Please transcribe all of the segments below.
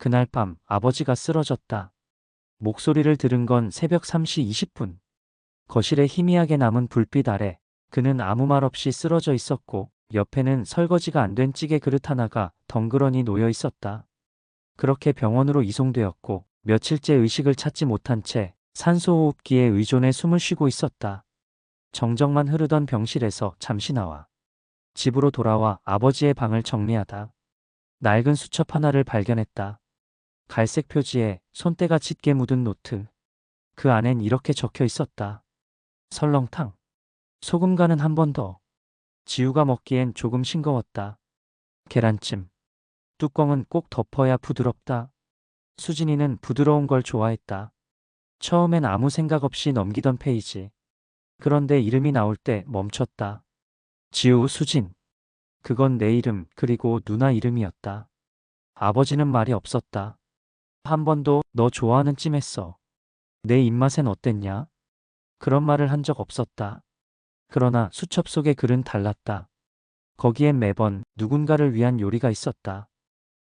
그날 밤 아버지가 쓰러졌다. 목소리를 들은 건 새벽 3시 20분. 거실에 희미하게 남은 불빛 아래 그는 아무 말 없이 쓰러져 있었고 옆에는 설거지가 안 된 찌개 그릇 하나가 덩그러니 놓여 있었다. 그렇게 병원으로 이송되었고 며칠째 의식을 찾지 못한 채 산소호흡기에 의존해 숨을 쉬고 있었다. 정적만 흐르던 병실에서 잠시 나와 집으로 돌아와 아버지의 방을 정리하다. 낡은 수첩 하나를 발견했다. 갈색 표지에 손때가 짙게 묻은 노트. 그 안엔 이렇게 적혀 있었다. 설렁탕. 소금 간은 한 번 더. 지우가 먹기엔 조금 싱거웠다. 계란찜. 뚜껑은 꼭 덮어야 부드럽다. 수진이는 부드러운 걸 좋아했다. 처음엔 아무 생각 없이 넘기던 페이지. 그런데 이름이 나올 때 멈췄다. 지우 수진. 그건 내 이름 그리고 누나 이름이었다. 아버지는 말이 없었다. 한 번도 너 좋아하는 찜 했어. 내 입맛엔 어땠냐? 그런 말을 한 적 없었다. 그러나 수첩 속의 글은 달랐다. 거기엔 매번 누군가를 위한 요리가 있었다.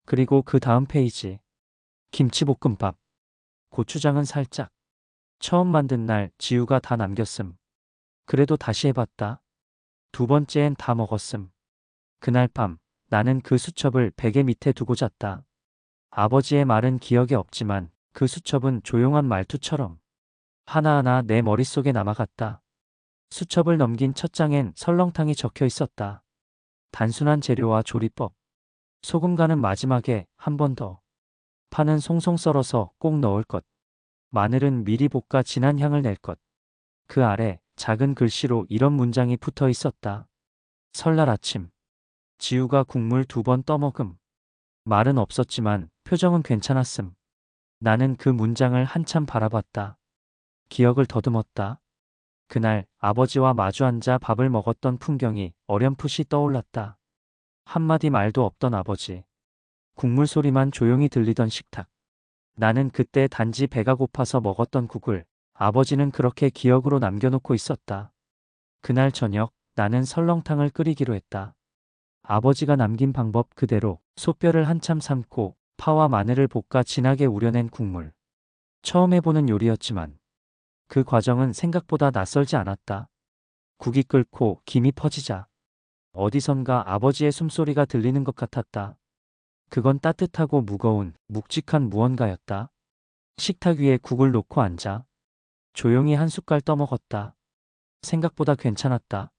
그리고 그 다음 페이지. 김치볶음밥. 고추장은 살짝. 처음 만든 날 지우가 다 남겼음. 그래도 다시 해봤다. 두 번째엔 다 먹었음. 그날 밤 나는 그 수첩을 베개 밑에 두고 잤다. 아버지의 말은 기억에 없지만 그 수첩은 조용한 말투처럼 하나하나 내 머릿속에 남아갔다. 수첩을 넘긴 첫 장엔 설렁탕이 적혀 있었다. 단순한 재료와 조리법. 소금 간은 마지막에 한 번 더. 파는 송송 썰어서 꼭 넣을 것. 마늘은 미리 볶아 진한 향을 낼 것. 그 아래 작은 글씨로 이런 문장이 붙어 있었다. 설날 아침. 지우가 국물 두 번 떠먹음. 말은 없었지만 표정은 괜찮았음. 나는 그 문장을 한참 바라봤다. 기억을 더듬었다. 그날 아버지와 마주 앉아 밥을 먹었던 풍경이 어렴풋이 떠올랐다. 한마디 말도 없던 아버지. 국물 소리만 조용히 들리던 식탁. 나는 그때 단지 배가 고파서 먹었던 국을 아버지는 그렇게 기억으로 남겨놓고 있었다. 그날 저녁 나는 설렁탕을 끓이기로 했다. 아버지가 남긴 방법 그대로 소뼈를 한참 삶고 파와 마늘을 볶아 진하게 우려낸 국물. 처음 해보는 요리였지만 그 과정은 생각보다 낯설지 않았다. 국이 끓고 김이 퍼지자 어디선가 아버지의 숨소리가 들리는 것 같았다. 그건 따뜻하고 무거운 묵직한 무언가였다. 식탁 위에 국을 놓고 앉아 조용히 한 숟갈 떠먹었다. 생각보다 괜찮았다.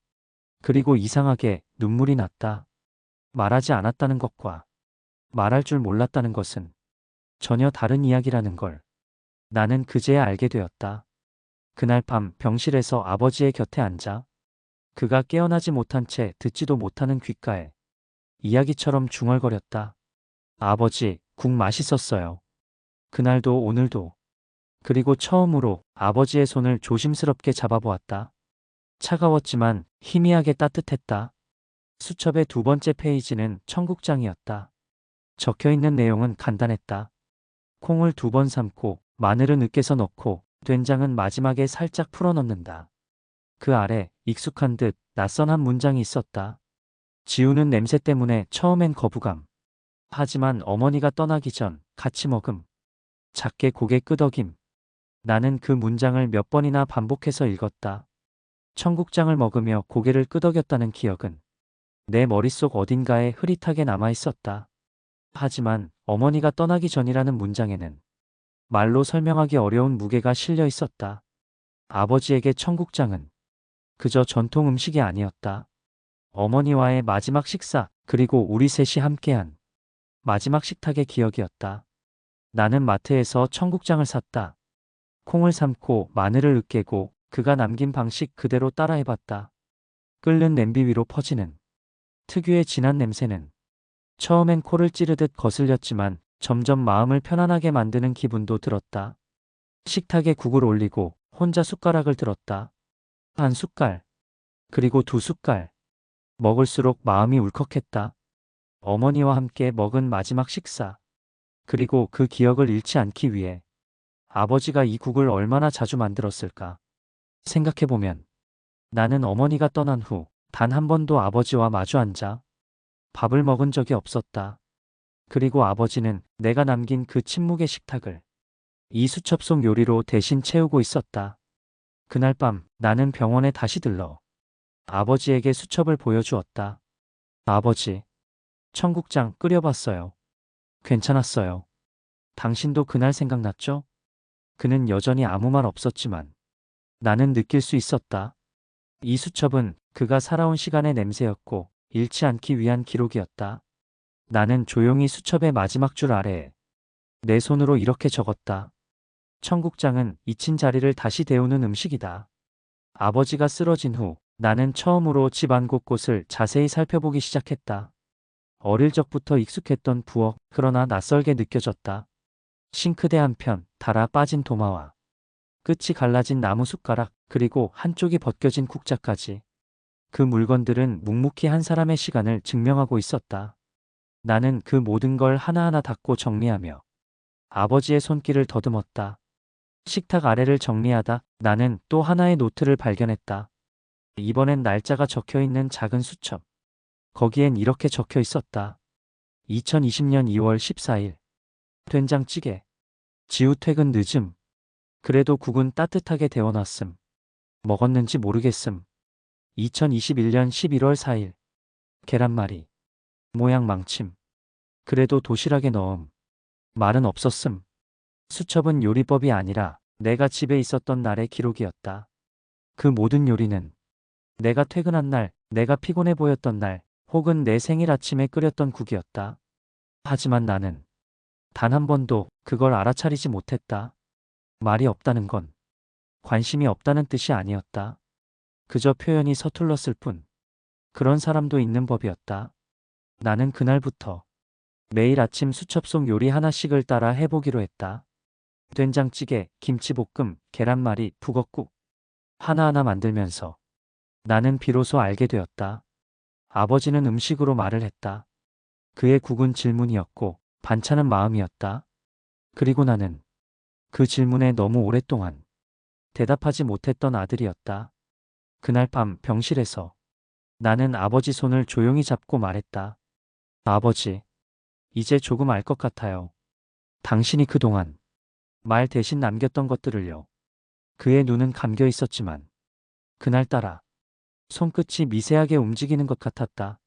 그리고 이상하게 눈물이 났다. 말하지 않았다는 것과 말할 줄 몰랐다는 것은 전혀 다른 이야기라는 걸 나는 그제야 알게 되었다. 그날 밤 병실에서 아버지의 곁에 앉아 그가 깨어나지 못한 채 듣지도 못하는 귓가에 이야기처럼 중얼거렸다. 아버지, 국 맛있었어요. 그날도 오늘도. 그리고 처음으로 아버지의 손을 조심스럽게 잡아보았다. 차가웠지만 희미하게 따뜻했다. 수첩의 두 번째 페이지는 청국장이었다. 적혀 있는 내용은 간단했다. 콩을 두 번 삶고 마늘은 으깨서 넣고 된장은 마지막에 살짝 풀어 넣는다. 그 아래 익숙한 듯 낯선 한 문장이 있었다. 지우는 냄새 때문에 처음엔 거부감. 하지만 어머니가 떠나기 전 같이 먹음. 작게 고개 끄덕임. 나는 그 문장을 몇 번이나 반복해서 읽었다. 청국장을 먹으며 고개를 끄덕였다는 기억은 내 머릿속 어딘가에 흐릿하게 남아 있었다. 하지만 어머니가 떠나기 전이라는 문장에는 말로 설명하기 어려운 무게가 실려 있었다. 아버지에게 청국장은 그저 전통 음식이 아니었다. 어머니와의 마지막 식사, 그리고 우리 셋이 함께한 마지막 식탁의 기억이었다. 나는 마트에서 청국장을 샀다. 콩을 삶고 마늘을 으깨고 그가 남긴 방식 그대로 따라해봤다. 끓는 냄비 위로 퍼지는 특유의 진한 냄새는 처음엔 코를 찌르듯 거슬렸지만 점점 마음을 편안하게 만드는 기분도 들었다. 식탁에 국을 올리고 혼자 숟가락을 들었다. 한 숟갈, 그리고 두 숟갈. 먹을수록 마음이 울컥했다. 어머니와 함께 먹은 마지막 식사. 그리고 그 기억을 잃지 않기 위해 아버지가 이 국을 얼마나 자주 만들었을까. 생각해보면 나는 어머니가 떠난 후 단 한 번도 아버지와 마주 앉아 밥을 먹은 적이 없었다. 그리고 아버지는 내가 남긴 그 침묵의 식탁을 이 수첩 속 요리로 대신 채우고 있었다. 그날 밤 나는 병원에 다시 들러 아버지에게 수첩을 보여주었다. 아버지, 청국장 끓여봤어요. 괜찮았어요. 당신도 그날 생각났죠? 그는 여전히 아무 말 없었지만 나는 느낄 수 있었다. 이 수첩은 그가 살아온 시간의 냄새였고 잃지 않기 위한 기록이었다. 나는 조용히 수첩의 마지막 줄 아래에 내 손으로 이렇게 적었다. 청국장은 잊힌 자리를 다시 데우는 음식이다. 아버지가 쓰러진 후 나는 처음으로 집안 곳곳을 자세히 살펴보기 시작했다. 어릴 적부터 익숙했던 부엌, 그러나 낯설게 느껴졌다. 싱크대 한편 달아 빠진 도마와 끝이 갈라진 나무 숟가락, 그리고 한쪽이 벗겨진 국자까지. 그 물건들은 묵묵히 한 사람의 시간을 증명하고 있었다. 나는 그 모든 걸 하나하나 닦고 정리하며 아버지의 손길을 더듬었다. 식탁 아래를 정리하다 나는 또 하나의 노트를 발견했다. 이번엔 날짜가 적혀 있는 작은 수첩. 거기엔 이렇게 적혀 있었다. 2020년 2월 14일. 된장찌개. 지우 퇴근 늦음. 그래도 국은 따뜻하게 데워놨음. 먹었는지 모르겠음. 2021년 11월 4일. 계란말이. 모양 망침. 그래도 도시락에 넣음. 말은 없었음. 수첩은 요리법이 아니라 내가 집에 있었던 날의 기록이었다. 그 모든 요리는 내가 퇴근한 날, 내가 피곤해 보였던 날, 혹은 내 생일 아침에 끓였던 국이었다. 하지만 나는 단 한 번도 그걸 알아차리지 못했다. 말이 없다는 건 관심이 없다는 뜻이 아니었다. 그저 표현이 서툴렀을 뿐. 그런 사람도 있는 법이었다. 나는 그날부터 매일 아침 수첩 속 요리 하나씩을 따라 해보기로 했다. 된장찌개, 김치볶음, 계란말이, 북엇국. 하나하나 만들면서 나는 비로소 알게 되었다. 아버지는 음식으로 말을 했다. 그의 국은 질문이었고 반찬은 마음이었다. 그리고 나는 그 질문에 너무 오랫동안 대답하지 못했던 아들이었다. 그날 밤 병실에서 나는 아버지 손을 조용히 잡고 말했다. 아버지, 이제 조금 알 것 같아요. 당신이 그동안 말 대신 남겼던 것들을요. 그의 눈은 감겨 있었지만 그날따라 손끝이 미세하게 움직이는 것 같았다.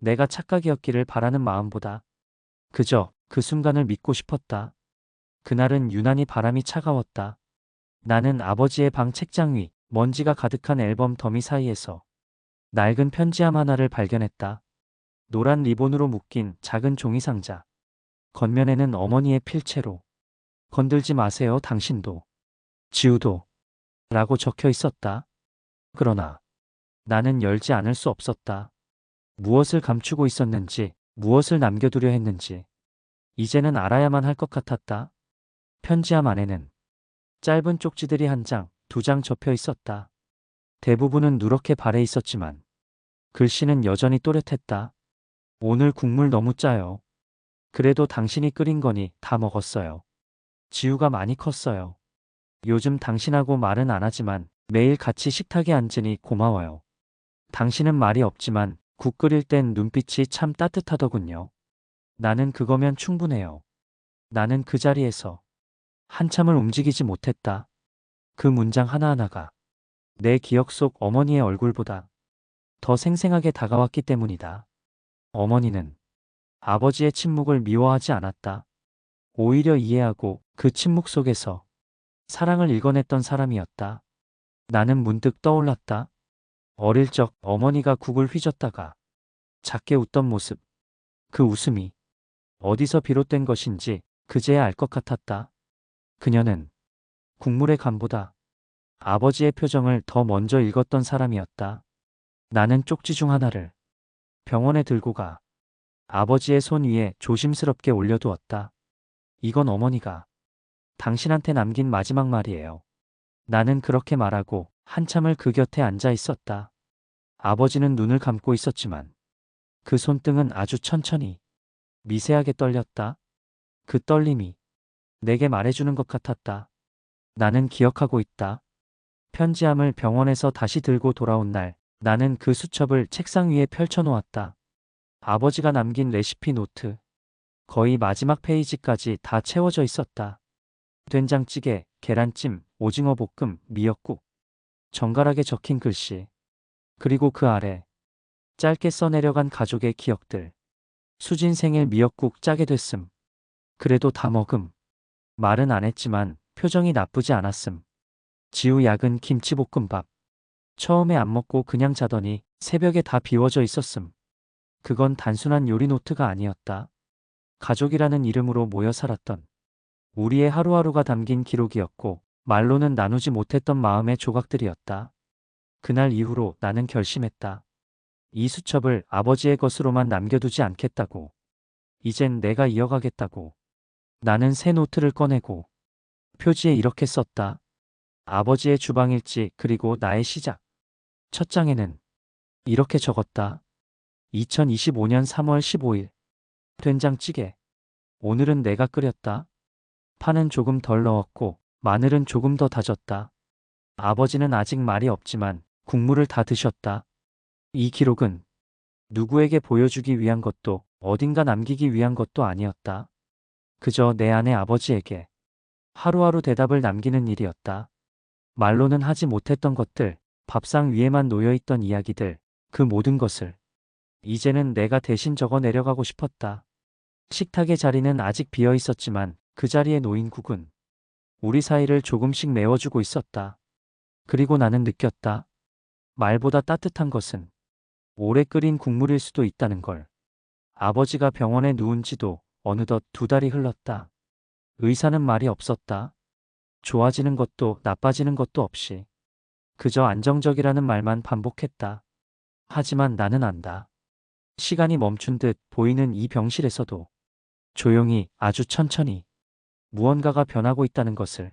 내가 착각이었기를 바라는 마음보다 그저 그 순간을 믿고 싶었다. 그날은 유난히 바람이 차가웠다. 나는 아버지의 방 책장 위 먼지가 가득한 앨범 더미 사이에서 낡은 편지함 하나를 발견했다. 노란 리본으로 묶인 작은 종이 상자. 겉면에는 어머니의 필체로 건들지 마세요 당신도 지우도 라고 적혀 있었다. 그러나 나는 열지 않을 수 없었다. 무엇을 감추고 있었는지, 무엇을 남겨두려 했는지, 이제는 알아야만 할 것 같았다. 편지함 안에는 짧은 쪽지들이 한 장, 두 장 접혀 있었다. 대부분은 누렇게 발해 있었지만, 글씨는 여전히 또렷했다. 오늘 국물 너무 짜요. 그래도 당신이 끓인 거니 다 먹었어요. 지우가 많이 컸어요. 요즘 당신하고 말은 안 하지만 매일 같이 식탁에 앉으니 고마워요. 당신은 말이 없지만 국 끓일 땐 눈빛이 참 따뜻하더군요. 나는 그거면 충분해요. 나는 그 자리에서 한참을 움직이지 못했다. 그 문장 하나하나가 내 기억 속 어머니의 얼굴보다 더 생생하게 다가왔기 때문이다. 어머니는 아버지의 침묵을 미워하지 않았다. 오히려 이해하고 그 침묵 속에서 사랑을 읽어냈던 사람이었다. 나는 문득 떠올랐다. 어릴 적 어머니가 국을 휘젓다가 작게 웃던 모습. 그 웃음이 어디서 비롯된 것인지 그제야 알 것 같았다. 그녀는 국물의 간보다 아버지의 표정을 더 먼저 읽었던 사람이었다. 나는 쪽지 중 하나를 병원에 들고 가 아버지의 손 위에 조심스럽게 올려두었다. 이건 어머니가 당신한테 남긴 마지막 말이에요. 나는 그렇게 말하고 한참을 그 곁에 앉아 있었다. 아버지는 눈을 감고 있었지만 그 손등은 아주 천천히 미세하게 떨렸다. 그 떨림이 내게 말해주는 것 같았다. 나는 기억하고 있다. 편지함을 병원에서 다시 들고 돌아온 날 나는 그 수첩을 책상 위에 펼쳐놓았다. 아버지가 남긴 레시피 노트. 거의 마지막 페이지까지 다 채워져 있었다. 된장찌개, 계란찜, 오징어 볶음, 미역국. 정갈하게 적힌 글씨. 그리고 그 아래 짧게 써내려간 가족의 기억들. 수진 생일 미역국 짜게 됐음. 그래도 다 먹음. 말은 안 했지만 표정이 나쁘지 않았음. 지우 약은 김치볶음밥. 처음에 안 먹고 그냥 자더니 새벽에 다 비워져 있었음. 그건 단순한 요리 노트가 아니었다. 가족이라는 이름으로 모여 살았던 우리의 하루하루가 담긴 기록이었고 말로는 나누지 못했던 마음의 조각들이었다. 그날 이후로 나는 결심했다. 이 수첩을 아버지의 것으로만 남겨두지 않겠다고. 이젠 내가 이어가겠다고. 나는 새 노트를 꺼내고 표지에 이렇게 썼다. 아버지의 주방일지 그리고 나의 시작. 첫 장에는 이렇게 적었다. 2025년 3월 15일. 된장찌개. 오늘은 내가 끓였다. 파는 조금 덜 넣었고 마늘은 조금 더 다졌다. 아버지는 아직 말이 없지만 국물을 다 드셨다. 이 기록은 누구에게 보여주기 위한 것도 어딘가 남기기 위한 것도 아니었다. 그저 내 아내 아버지에게 하루하루 대답을 남기는 일이었다. 말로는 하지 못했던 것들, 밥상 위에만 놓여있던 이야기들, 그 모든 것을 이제는 내가 대신 적어 내려가고 싶었다. 식탁의 자리는 아직 비어 있었지만 그 자리에 놓인 국은 우리 사이를 조금씩 메워주고 있었다. 그리고 나는 느꼈다. 말보다 따뜻한 것은 오래 끓인 국물일 수도 있다는 걸. 아버지가 병원에 누운 지도 어느덧 두 달이 흘렀다. 의사는 말이 없었다. 좋아지는 것도 나빠지는 것도 없이. 그저 안정적이라는 말만 반복했다. 하지만 나는 안다. 시간이 멈춘 듯 보이는 이 병실에서도 조용히 아주 천천히 무언가가 변하고 있다는 것을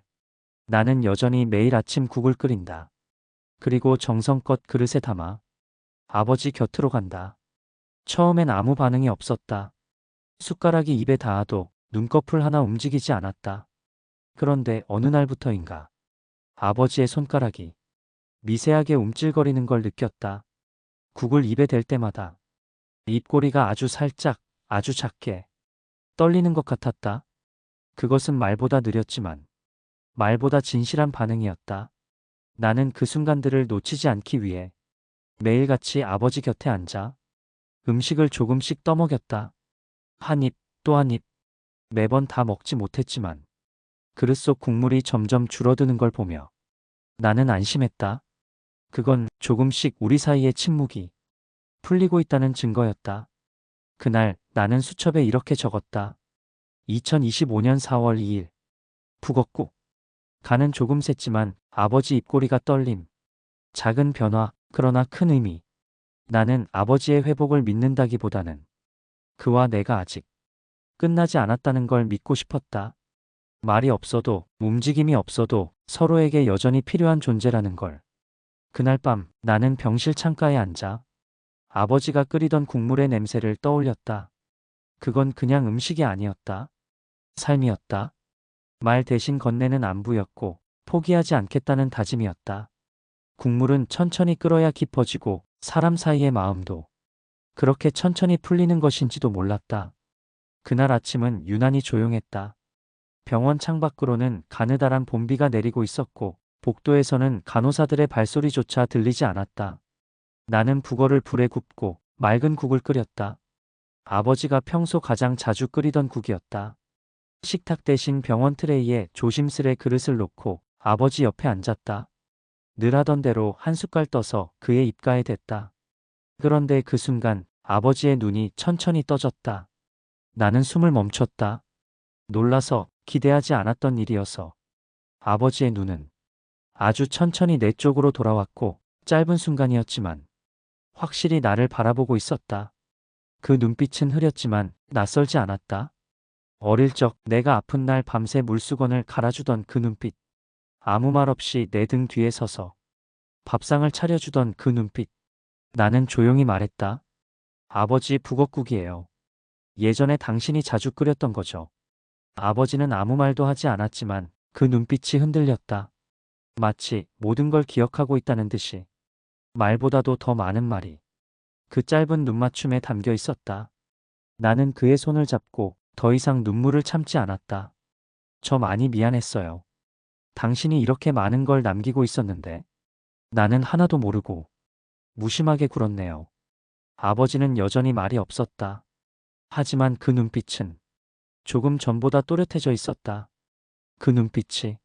나는 여전히 매일 아침 국을 끓인다. 그리고 정성껏 그릇에 담아 아버지 곁으로 간다. 처음엔 아무 반응이 없었다. 숟가락이 입에 닿아도 눈꺼풀 하나 움직이지 않았다. 그런데 어느 날부터인가 아버지의 손가락이 미세하게 움찔거리는 걸 느꼈다. 국을 입에 댈 때마다 입꼬리가 아주 살짝, 아주 작게 떨리는 것 같았다. 그것은 말보다 느렸지만 말보다 진실한 반응이었다. 나는 그 순간들을 놓치지 않기 위해 매일같이 아버지 곁에 앉아 음식을 조금씩 떠먹였다. 한 입, 또 한 입. 매번 다 먹지 못했지만 그릇 속 국물이 점점 줄어드는 걸 보며 나는 안심했다. 그건 조금씩 우리 사이의 침묵이 풀리고 있다는 증거였다. 그날 나는 수첩에 이렇게 적었다. 2025년 4월 2일. 북었고. 간은 조금 샜지만 아버지 입꼬리가 떨림. 작은 변화, 그러나 큰 의미. 나는 아버지의 회복을 믿는다기보다는 그와 내가 아직 끝나지 않았다는 걸 믿고 싶었다. 말이 없어도, 움직임이 없어도 서로에게 여전히 필요한 존재라는 걸. 그날 밤 나는 병실 창가에 앉아 아버지가 끓이던 국물의 냄새를 떠올렸다. 그건 그냥 음식이 아니었다. 삶이었다. 말 대신 건네는 안부였고 포기하지 않겠다는 다짐이었다. 국물은 천천히 끓어야 깊어지고 사람 사이의 마음도 그렇게 천천히 풀리는 것인지도 몰랐다. 그날 아침은 유난히 조용했다. 병원 창밖으로는 가느다란 봄비가 내리고 있었고 복도에서는 간호사들의 발소리조차 들리지 않았다. 나는 북어를 불에 굽고 맑은 국을 끓였다. 아버지가 평소 가장 자주 끓이던 국이었다. 식탁 대신 병원 트레이에 조심스레 그릇을 놓고 아버지 옆에 앉았다. 늘 하던 대로 한 숟갈 떠서 그의 입가에 댔다. 그런데 그 순간 아버지의 눈이 천천히 떠졌다. 나는 숨을 멈췄다. 놀라서 기대하지 않았던 일이어서 아버지의 눈은 아주 천천히 내 쪽으로 돌아왔고 짧은 순간이었지만 확실히 나를 바라보고 있었다. 그 눈빛은 흐렸지만 낯설지 않았다. 어릴 적 내가 아픈 날 밤새 물수건을 갈아주던 그 눈빛. 아무 말 없이 내 등 뒤에 서서 밥상을 차려주던 그 눈빛. 나는 조용히 말했다. 아버지 북엇국이에요. 예전에 당신이 자주 끓였던 거죠. 아버지는 아무 말도 하지 않았지만 그 눈빛이 흔들렸다. 마치 모든 걸 기억하고 있다는 듯이. 말보다도 더 많은 말이 그 짧은 눈맞춤에 담겨 있었다. 나는 그의 손을 잡고 더 이상 눈물을 참지 않았다. 저 많이 미안했어요. 당신이 이렇게 많은 걸 남기고 있었는데 나는 하나도 모르고 무심하게 굴었네요. 아버지는 여전히 말이 없었다. 하지만 그 눈빛은 조금 전보다 또렷해져 있었다. 그 눈빛이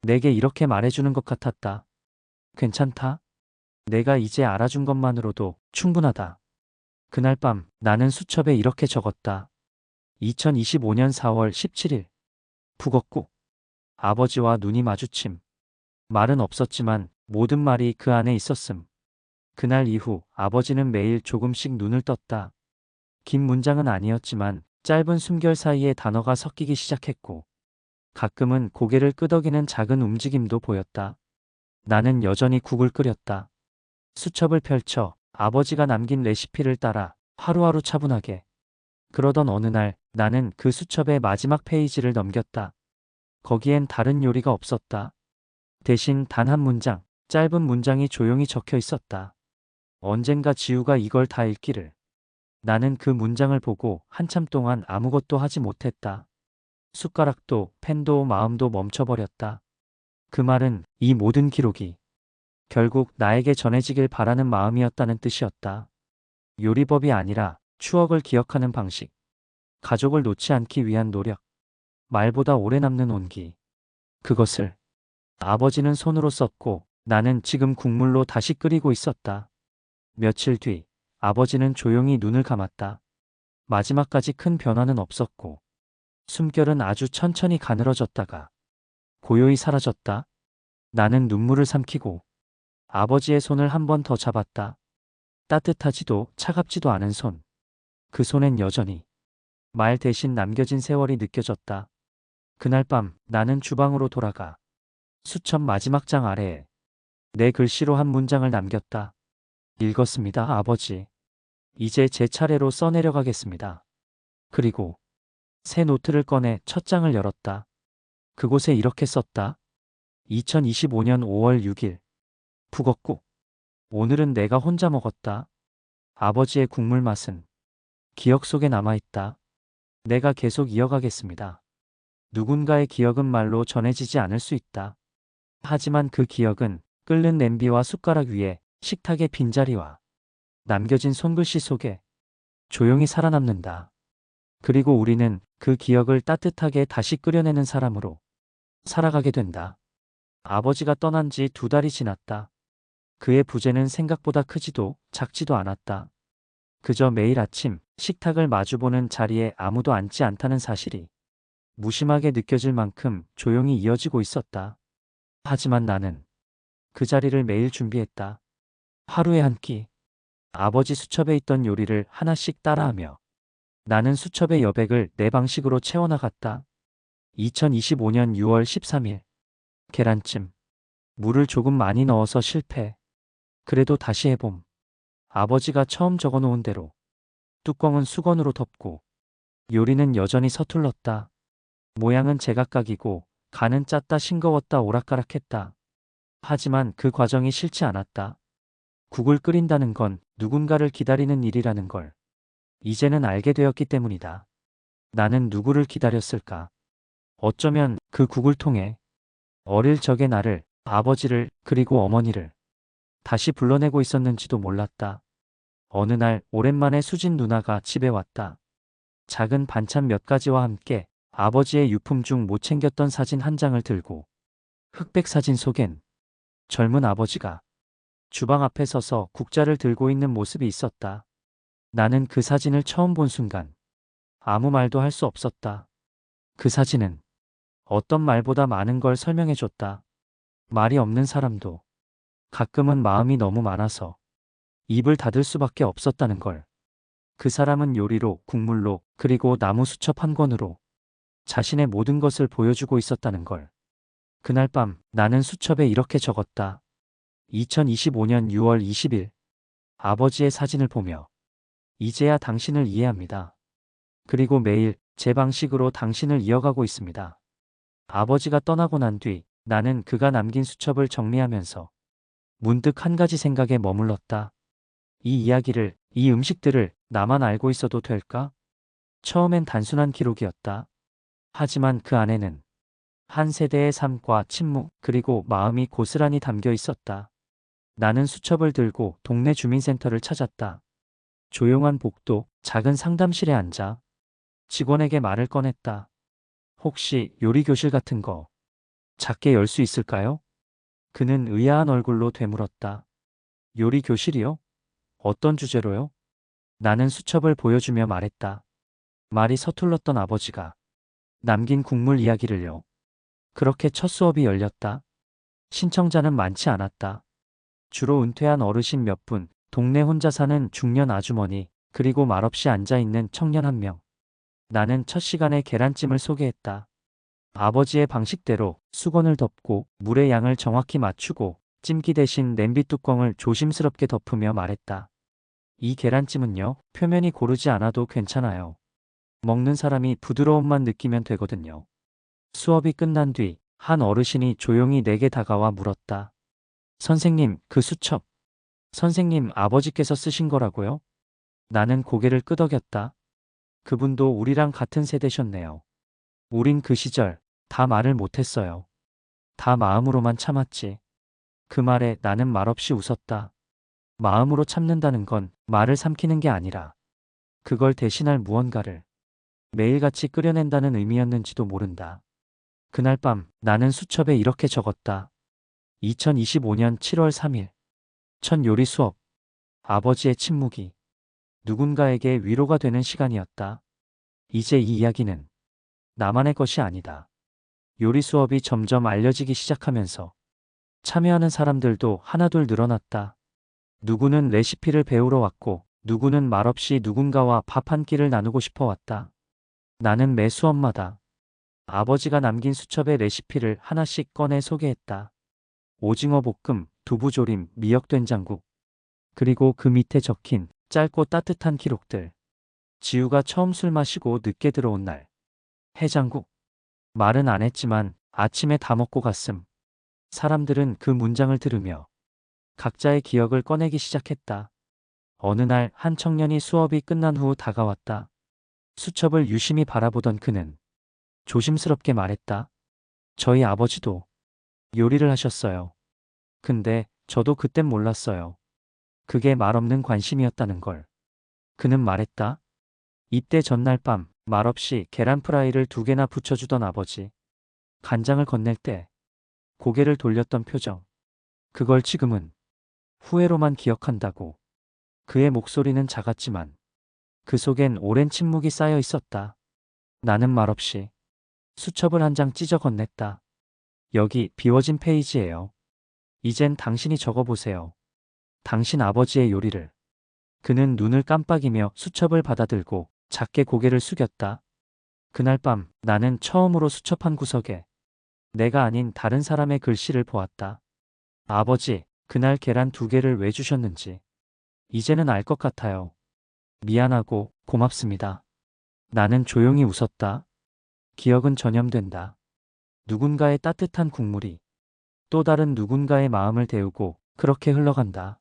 내게 이렇게 말해주는 것 같았다. 괜찮다? 내가 이제 알아준 것만으로도 충분하다. 그날 밤 나는 수첩에 이렇게 적었다. 2025년 4월 17일. 북었고 아버지와 눈이 마주침. 말은 없었지만 모든 말이 그 안에 있었음. 그날 이후 아버지는 매일 조금씩 눈을 떴다. 긴 문장은 아니었지만 짧은 숨결 사이에 단어가 섞이기 시작했고 가끔은 고개를 끄덕이는 작은 움직임도 보였다. 나는 여전히 국을 끓였다. 수첩을 펼쳐 아버지가 남긴 레시피를 따라 하루하루 차분하게. 그러던 어느 날 나는 그 수첩의 마지막 페이지를 넘겼다. 거기엔 다른 요리가 없었다. 대신 단 한 문장, 짧은 문장이 조용히 적혀 있었다. 언젠가 지우가 이걸 다 읽기를. 나는 그 문장을 보고 한참 동안 아무것도 하지 못했다. 숟가락도 펜도 마음도 멈춰버렸다. 그 말은 이 모든 기록이 결국 나에게 전해지길 바라는 마음이었다는 뜻이었다. 요리법이 아니라 추억을 기억하는 방식. 가족을 놓지 않기 위한 노력. 말보다 오래 남는 온기. 그것을 아버지는 손으로 썼고 나는 지금 국물로 다시 끓이고 있었다. 며칠 뒤 아버지는 조용히 눈을 감았다. 마지막까지 큰 변화는 없었고 숨결은 아주 천천히 가늘어졌다가 고요히 사라졌다. 나는 눈물을 삼키고 아버지의 손을 한 번 더 잡았다. 따뜻하지도 차갑지도 않은 손. 그 손엔 여전히 말 대신 남겨진 세월이 느껴졌다. 그날 밤 나는 주방으로 돌아가 수첩 마지막 장 아래에 내 글씨로 한 문장을 남겼다. 읽었습니다, 아버지. 이제 제 차례로 써내려가겠습니다. 그리고 새 노트를 꺼내 첫 장을 열었다. 그곳에 이렇게 썼다. 2025년 5월 6일. 북었고. 오늘은 내가 혼자 먹었다. 아버지의 국물 맛은 기억 속에 남아있다. 내가 계속 이어가겠습니다. 누군가의 기억은 말로 전해지지 않을 수 있다. 하지만 그 기억은 끓는 냄비와 숟가락 위에 식탁의 빈자리와 남겨진 손글씨 속에 조용히 살아남는다. 그리고 우리는 그 기억을 따뜻하게 다시 끓여내는 사람으로 살아가게 된다. 아버지가 떠난 지 두 달이 지났다. 그의 부재는 생각보다 크지도 작지도 않았다. 그저 매일 아침 식탁을 마주보는 자리에 아무도 앉지 않다는 사실이 무심하게 느껴질 만큼 조용히 이어지고 있었다. 하지만 나는 그 자리를 매일 준비했다. 하루에 한 끼. 아버지 수첩에 있던 요리를 하나씩 따라하며 나는 수첩의 여백을 내 방식으로 채워나갔다. 2025년 6월 13일. 계란찜. 물을 조금 많이 넣어서 실패. 그래도 다시 해봄. 아버지가 처음 적어놓은 대로. 뚜껑은 수건으로 덮고. 요리는 여전히 서툴렀다. 모양은 제각각이고 간은 짰다 싱거웠다 오락가락했다. 하지만 그 과정이 싫지 않았다. 국을 끓인다는 건 누군가를 기다리는 일이라는 걸 이제는 알게 되었기 때문이다. 나는 누구를 기다렸을까? 어쩌면 그 국을 통해 어릴 적의 나를, 아버지를, 그리고 어머니를 다시 불러내고 있었는지도 몰랐다. 어느 날 오랜만에 수진 누나가 집에 왔다. 작은 반찬 몇 가지와 함께 아버지의 유품 중 못 챙겼던 사진 한 장을 들고 흑백 사진 속엔 젊은 아버지가 주방 앞에 서서 국자를 들고 있는 모습이 있었다. 나는 그 사진을 처음 본 순간 아무 말도 할 수 없었다. 그 사진은 어떤 말보다 많은 걸 설명해 줬다. 말이 없는 사람도 가끔은 마음이 너무 많아서 입을 닫을 수밖에 없었다는 걸. 그 사람은 요리로, 국물로, 그리고 나무 수첩 한 권으로 자신의 모든 것을 보여주고 있었다는 걸. 그날 밤 나는 수첩에 이렇게 적었다. 2025년 6월 20일 아버지의 사진을 보며 이제야 당신을 이해합니다. 그리고 매일 제 방식으로 당신을 이어가고 있습니다. 아버지가 떠나고 난 뒤 나는 그가 남긴 수첩을 정리하면서 문득 한 가지 생각에 머물렀다. 이 이야기를, 이 음식들을 나만 알고 있어도 될까? 처음엔 단순한 기록이었다. 하지만 그 안에는 한 세대의 삶과 침묵 그리고 마음이 고스란히 담겨 있었다. 나는 수첩을 들고 동네 주민센터를 찾았다. 조용한 복도, 작은 상담실에 앉아 직원에게 말을 꺼냈다. 혹시 요리 교실 같은 거 작게 열 수 있을까요? 그는 의아한 얼굴로 되물었다. 요리 교실이요? 어떤 주제로요? 나는 수첩을 보여주며 말했다. 말이 서툴렀던 아버지가 남긴 국물 이야기를요. 그렇게 첫 수업이 열렸다. 신청자는 많지 않았다. 주로 은퇴한 어르신 몇 분, 동네 혼자 사는 중년 아주머니, 그리고 말없이 앉아있는 청년 한 명. 나는 첫 시간에 계란찜을 소개했다. 아버지의 방식대로 수건을 덮고 물의 양을 정확히 맞추고 찜기 대신 냄비 뚜껑을 조심스럽게 덮으며 말했다. 이 계란찜은요, 표면이 고르지 않아도 괜찮아요. 먹는 사람이 부드러움만 느끼면 되거든요. 수업이 끝난 뒤 한 어르신이 조용히 내게 다가와 물었다. 선생님, 그 수첩. 선생님 아버지께서 쓰신 거라고요? 나는 고개를 끄덕였다. 그분도 우리랑 같은 세대셨네요. 우린 그 시절 다 말을 못했어요. 다 마음으로만 참았지. 그 말에 나는 말없이 웃었다. 마음으로 참는다는 건 말을 삼키는 게 아니라 그걸 대신할 무언가를 매일같이 끓여낸다는 의미였는지도 모른다. 그날 밤 나는 수첩에 이렇게 적었다. 2025년 7월 3일. 첫 요리 수업. 아버지의 침묵이 누군가에게 위로가 되는 시간이었다. 이제 이 이야기는 나만의 것이 아니다. 요리 수업이 점점 알려지기 시작하면서 참여하는 사람들도 하나둘 늘어났다. 누구는 레시피를 배우러 왔고, 누구는 말없이 누군가와 밥 한 끼를 나누고 싶어 왔다. 나는 매 수업마다 아버지가 남긴 수첩의 레시피를 하나씩 꺼내 소개했다. 오징어 볶음, 두부조림, 미역된장국. 그리고 그 밑에 적힌 짧고 따뜻한 기록들. 지우가 처음 술 마시고 늦게 들어온 날. 해장국. 말은 안 했지만 아침에 다 먹고 갔음. 사람들은 그 문장을 들으며 각자의 기억을 꺼내기 시작했다. 어느 날 한 청년이 수업이 끝난 후 다가왔다. 수첩을 유심히 바라보던 그는 조심스럽게 말했다. 저희 아버지도 요리를 하셨어요. 근데 저도 그땐 몰랐어요. 그게 말없는 관심이었다는 걸. 그는 말했다. 입대 전날 밤 말없이 계란 프라이를 두 개나 붙여주던 아버지. 간장을 건넬 때 고개를 돌렸던 표정. 그걸 지금은 후회로만 기억한다고. 그의 목소리는 작았지만 그 속엔 오랜 침묵이 쌓여 있었다. 나는 말없이 수첩을 한 장 찢어 건넸다. 여기 비워진 페이지예요. 이젠 당신이 적어보세요. 당신 아버지의 요리를. 그는 눈을 깜빡이며 수첩을 받아들고 작게 고개를 숙였다. 그날 밤 나는 처음으로 수첩 한 구석에 내가 아닌 다른 사람의 글씨를 보았다. 아버지, 그날 계란 두 개를 왜 주셨는지. 이제는 알 것 같아요. 미안하고 고맙습니다. 나는 조용히 웃었다. 기억은 전염된다. 누군가의 따뜻한 국물이 또 다른 누군가의 마음을 데우고 그렇게 흘러간다.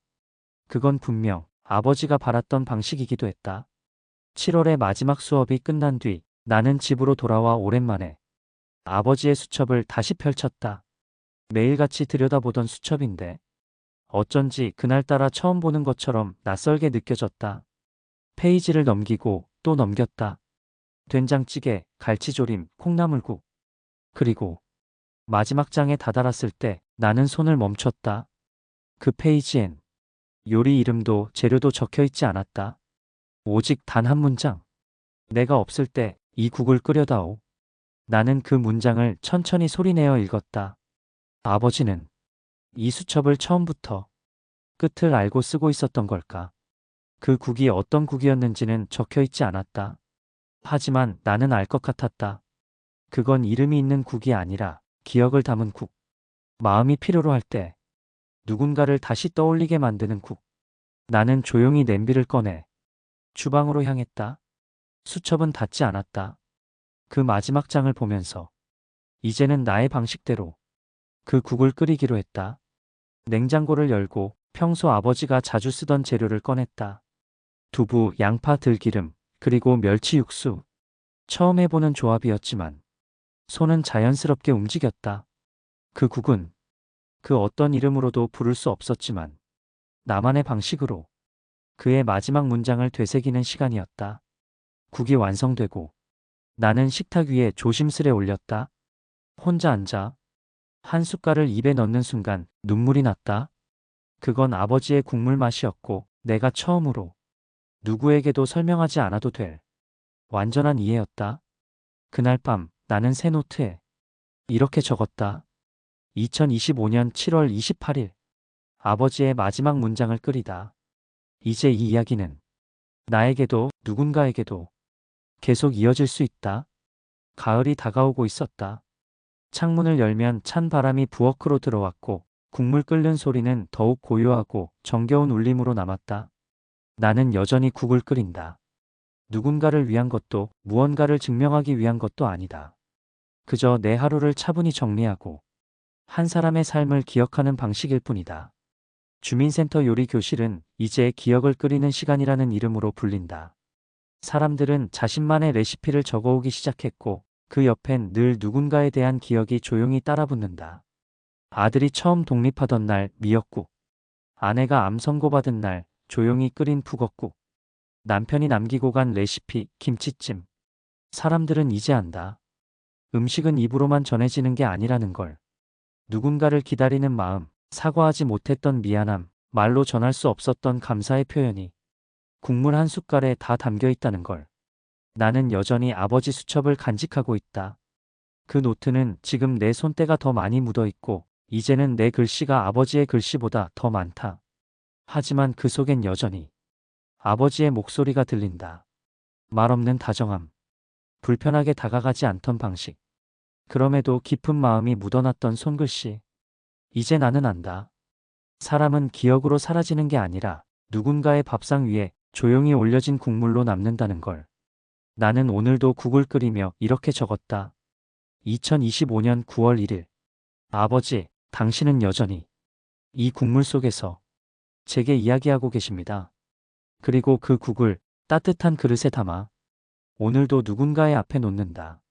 그건 분명 아버지가 바랐던 방식이기도 했다. 7월의 마지막 수업이 끝난 뒤 나는 집으로 돌아와 오랜만에 아버지의 수첩을 다시 펼쳤다. 매일같이 들여다보던 수첩인데 어쩐지 그날따라 처음 보는 것처럼 낯설게 느껴졌다. 페이지를 넘기고 또 넘겼다. 된장찌개, 갈치조림, 콩나물국. 그리고 마지막 장에 다다랐을 때 나는 손을 멈췄다. 그 페이지엔 요리 이름도 재료도 적혀 있지 않았다. 오직 단 한 문장. 내가 없을 때 이 국을 끓여다오. 나는 그 문장을 천천히 소리내어 읽었다. 아버지는 이 수첩을 처음부터 끝을 알고 쓰고 있었던 걸까? 그 국이 어떤 국이었는지는 적혀 있지 않았다. 하지만 나는 알 것 같았다. 그건 이름이 있는 국이 아니라 기억을 담은 국. 마음이 필요로 할 때 누군가를 다시 떠올리게 만드는 국. 나는 조용히 냄비를 꺼내 주방으로 향했다. 수첩은 닫지 않았다. 그 마지막 장을 보면서 이제는 나의 방식대로 그 국을 끓이기로 했다. 냉장고를 열고 평소 아버지가 자주 쓰던 재료를 꺼냈다. 두부, 양파, 들기름, 그리고 멸치 육수. 처음 해보는 조합이었지만 손은 자연스럽게 움직였다. 그 국은 그 어떤 이름으로도 부를 수 없었지만 나만의 방식으로 그의 마지막 문장을 되새기는 시간이었다. 국이 완성되고 나는 식탁 위에 조심스레 올렸다. 혼자 앉아 한 숟갈을 입에 넣는 순간 눈물이 났다. 그건 아버지의 국물 맛이었고 내가 처음으로 누구에게도 설명하지 않아도 될 완전한 이해였다. 그날 밤 나는 새 노트에 이렇게 적었다. 2025년 7월 28일 아버지의 마지막 문장을 끓이다. 이제 이 이야기는 나에게도 누군가에게도 계속 이어질 수 있다. 가을이 다가오고 있었다. 창문을 열면 찬 바람이 부엌으로 들어왔고 국물 끓는 소리는 더욱 고요하고 정겨운 울림으로 남았다. 나는 여전히 국을 끓인다. 누군가를 위한 것도 무언가를 증명하기 위한 것도 아니다. 그저 내 하루를 차분히 정리하고 한 사람의 삶을 기억하는 방식일 뿐이다. 주민센터 요리 교실은 이제 기억을 끓이는 시간이라는 이름으로 불린다. 사람들은 자신만의 레시피를 적어오기 시작했고 그 옆엔 늘 누군가에 대한 기억이 조용히 따라붙는다. 아들이 처음 독립하던 날 미역국, 아내가 암 선고받은 날 조용히 끓인 북엇국, 남편이 남기고 간 레시피 김치찜. 사람들은 이제 안다. 음식은 입으로만 전해지는 게 아니라는 걸. 누군가를 기다리는 마음, 사과하지 못했던 미안함, 말로 전할 수 없었던 감사의 표현이 국물 한 숟갈에 다 담겨 있다는 걸. 나는 여전히 아버지 수첩을 간직하고 있다. 그 노트는 지금 내 손때가 더 많이 묻어 있고, 이제는 내 글씨가 아버지의 글씨보다 더 많다. 하지만 그 속엔 여전히 아버지의 목소리가 들린다. 말없는 다정함. 불편하게 다가가지 않던 방식. 그럼에도 깊은 마음이 묻어났던 손글씨. 이제 나는 안다. 사람은 기억으로 사라지는 게 아니라 누군가의 밥상 위에 조용히 올려진 국물로 남는다는 걸. 나는 오늘도 국을 끓이며 이렇게 적었다. 2025년 9월 1일. 아버지, 당신은 여전히 이 국물 속에서 제게 이야기하고 계십니다. 그리고 그 국을 따뜻한 그릇에 담아 오늘도 누군가의 앞에 놓는다.